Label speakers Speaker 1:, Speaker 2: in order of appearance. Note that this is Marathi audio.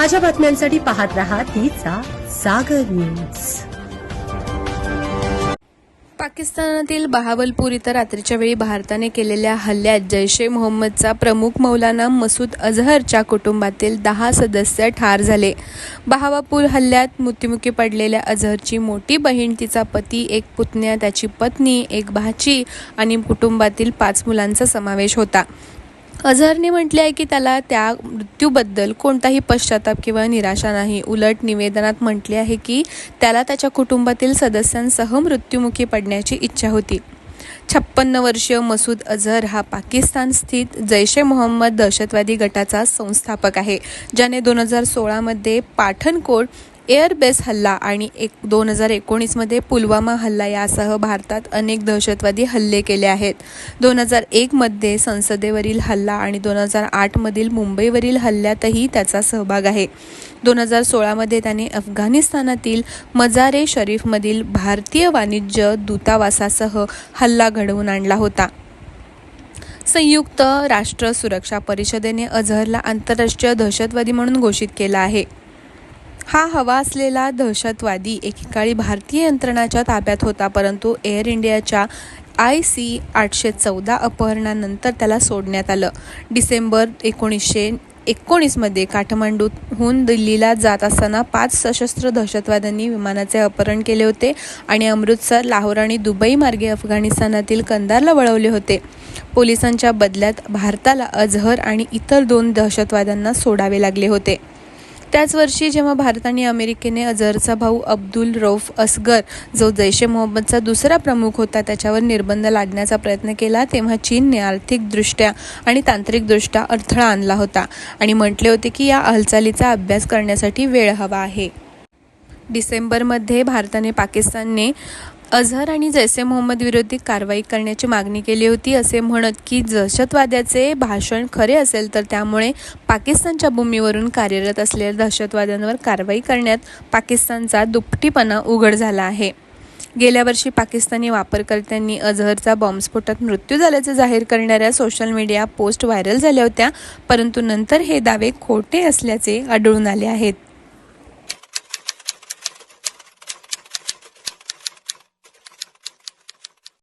Speaker 1: ताज्या बातम्यांसाठी पाहत रहा तिचा सागर न्यूज.
Speaker 2: पाकिस्तानातील बहावलपूर इथं रात्रीच्या वेळी भारताने केलेल्या हल्ल्यात जैश ए मोहम्मदचा प्रमुख मौलाना मसूद अझहरच्या कुटुंबातील दहा सदस्य ठार झाले. बहावापूर हल्ल्यात मृत्युमुखी पडलेल्या अझहरची मोठी बहीण तिचा पती एक पुतण्या त्याची पत्नी एक भाची आणि कुटुंबातील पाच मुलांचा समावेश होता. अझहरने म्हटले आहे की त्याला त्या मृत्यूबद्दल कोणताही पश्चाताप किंवा निराशा नाही. उलट निवेदनात म्हटले आहे की त्याला त्याच्या कुटुंबातील सदस्यांसह मृत्युमुखी पडण्याची इच्छा होती. छप्पन्न वर्षीय मसूद अझहर हा पाकिस्तान स्थित जैश ए मोहम्मद दहशतवादी गटाचा संस्थापक आहे ज्याने दोन हजार सोळामध्ये पाठणकोट एअरबेस हल्ला आणि एक दोन हजार एकोणीसमध्ये पुलवामा हल्ला यासह भारतात अनेक दहशतवादी हल्ले केले आहेत. दोन हजार एकमध्ये संसदेवरील हल्ला आणि दोन हजार आठमधील मुंबईवरील हल्ल्यातही त्याचा सहभाग आहे. दोन हजार सोळामध्ये त्याने अफगाणिस्तानातील मजारे शरीफमधील भारतीय वाणिज्य दूतावासासह हल्ला घडवून आणला होता. संयुक्त राष्ट्र सुरक्षा परिषदेने अझहरला आंतरराष्ट्रीय दहशतवादी म्हणून घोषित केला आहे. हा हवा असलेला दहशतवादी एकेकाळी भारतीय यंत्रणाच्या ताब्यात होता परंतु एअर इंडियाच्या आय सी आठशे चौदा अपहरणानंतर त्याला सोडण्यात आलं. डिसेंबर एकोणीसशे एकोणीसमध्ये काठमांडूहून दिल्लीला जात असताना पाच सशस्त्र दहशतवाद्यांनी विमानाचे अपहरण केले होते आणि अमृतसर लाहोर आणि दुबई मार्गे अफगाणिस्तानातील कंदारला वळवले होते. पोलिसांच्या बदल्यात भारताला अजहर आणि इतर दोन दहशतवाद्यांना सोडावे लागले होते. त्याच वर्षी जेव्हा भारत आणि अमेरिकेने अझरचा भाऊ अब्दुल रौफ असगर जो जैश ए मोहम्मदचा दुसरा प्रमुख होता त्याच्यावर निर्बंध लादण्याचा प्रयत्न केला तेव्हा चीनने आर्थिकदृष्ट्या आणि तांत्रिकदृष्ट्या अडथळा आणला होता आणि म्हटले होते की या हालचालीचा अभ्यास करण्यासाठी वेळ हवा आहे. डिसेंबरमध्ये भारताने पाकिस्तानने अझहर आणि जैसे मोहम्मद विरोधी कारवाई करण्याची मागणी केली होती असे म्हणत की दहशतवाद्याचे भाषण खरे असेल तर त्यामुळे पाकिस्तानच्या भूमीवरून कार्यरत असलेल्या दहशतवाद्यांवर कारवाई करण्यात पाकिस्तानचा दुपटीपणा उघड झाला आहे. गेल्या वर्षी पाकिस्तानी वापरकर्त्यांनी अझहरचा बॉम्बस्फोटात मृत्यू झाल्याचं जाहीर करणाऱ्या सोशल मीडिया पोस्ट व्हायरल झाल्या होत्या परंतु नंतर हे दावे खोटे असल्याचे आढळून आले आहेत.